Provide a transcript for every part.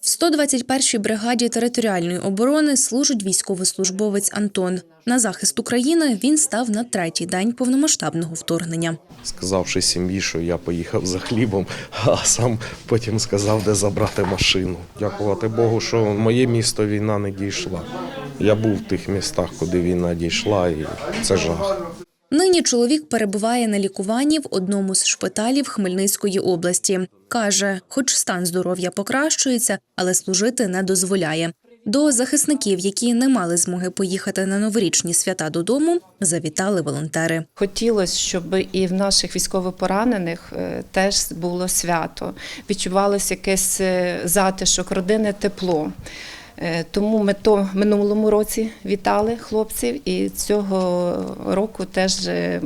В 121-й бригаді територіальної оборони служить військовослужбовець Антон. На захист України він став на третій день повномасштабного вторгнення. сказавши сім'ї, що я поїхав за хлібом, а сам потім сказав, де забрати машину. Дякувати Богу, що в моє місто війна не дійшла. Я був в тих містах, куди війна дійшла, і це жах. Нині чоловік перебуває на лікуванні в одному з шпиталів Хмельницької області. Каже, хоч стан здоров'я покращується, але служити не дозволяє. До захисників, які не мали змоги поїхати на новорічні свята додому, завітали волонтери. Хотілося, щоб і в наших військовополонених е, теж було свято. Відчувалося якесь е, затишок, родинне тепло. Е, Тому ми то минулому році вітали хлопців, і цього року теж е,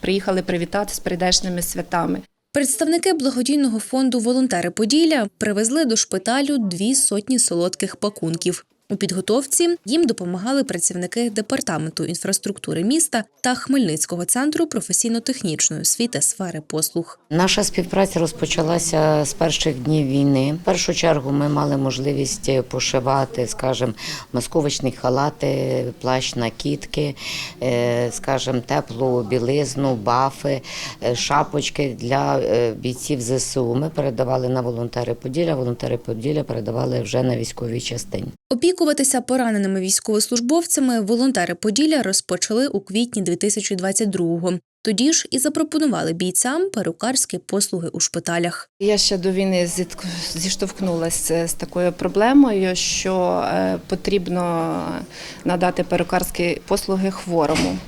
приїхали привітати з прийдешними святами. Представники благодійного фонду Волонтери Поділля привезли до шпиталю дві сотні солодких пакунків. У підготовці їм допомагали працівники департаменту інфраструктури міста та Хмельницького центру професійно-технічної освіти сфери послуг. Наша співпраця розпочалася з перших днів війни. В першу чергу ми мали можливість пошивати, скажімо, масковичні халати, плащ накидки, е, скажімо, теплу білизну, бафи, е, шапочки для е, бійців ЗСУ. Ми передавали на волонтери Поділля. Волонтери Поділля передавали вже на військовій частині. Опікуватися пораненими військовослужбовцями волонтери Поділля розпочали у квітні 2022-го. Тоді ж і запропонували бійцям перукарські послуги у шпиталях. Я ще до війни зіштовхнулася з такою проблемою, що е, потрібно надати перукарські послуги хворому.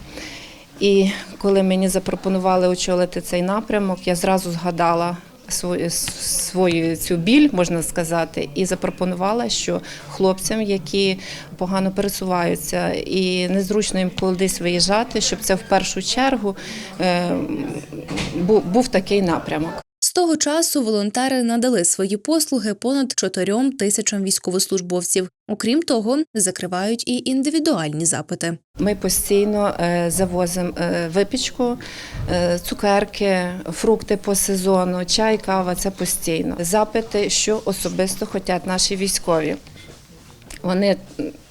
І коли мені запропонували очолити цей напрямок, я зразу згадала свою, свою цю біль, можна сказати, і запропонувала, що хлопцям, які погано пересуваються і незручно їм кудись виїжджати, щоб це в першу чергу е, був, був такий напрямок. Того часу волонтери надали свої послуги понад чотирьом тисячам військовослужбовців. Окрім того, закривають і індивідуальні запити. Ми постійно е, завозимо е, випічку, е, цукерки, фрукти по сезону, чай, кава це постійно. Запити, що особисто хочуть наші військові. Вони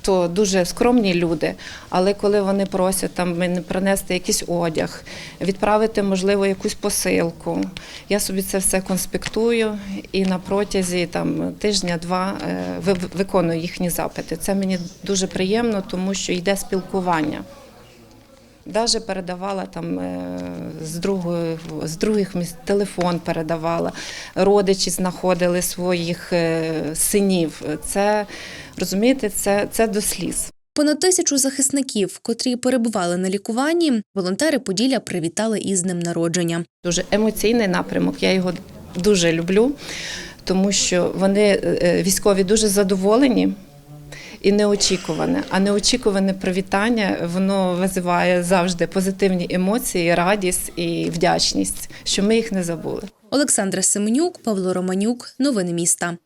то дуже скромні люди, але коли вони просять там принести якийсь одяг, відправити, можливо, якусь посилку, я собі це все конспектую і на протязі там тижня-два е, ви- виконую їхні запити. Це мені дуже приємно, тому що йде спілкування. Даже передавала там е, з другої з других міст телефон передавала. Родичі знаходили своїх е, синів. Це розумієте, це, це до сліз. Понад тисячу захисників, котрі перебували на лікуванні, волонтери Поділля привітали із днем народження. Дуже емоційний напрямок. Я його дуже люблю, тому що вони е, військові дуже задоволені. І неочікуване, а неочікуване привітання воно визиває завжди позитивні емоції, радість і вдячність, що ми їх не забули. Олександра Семенюк, Павло Романюк. Новини міста.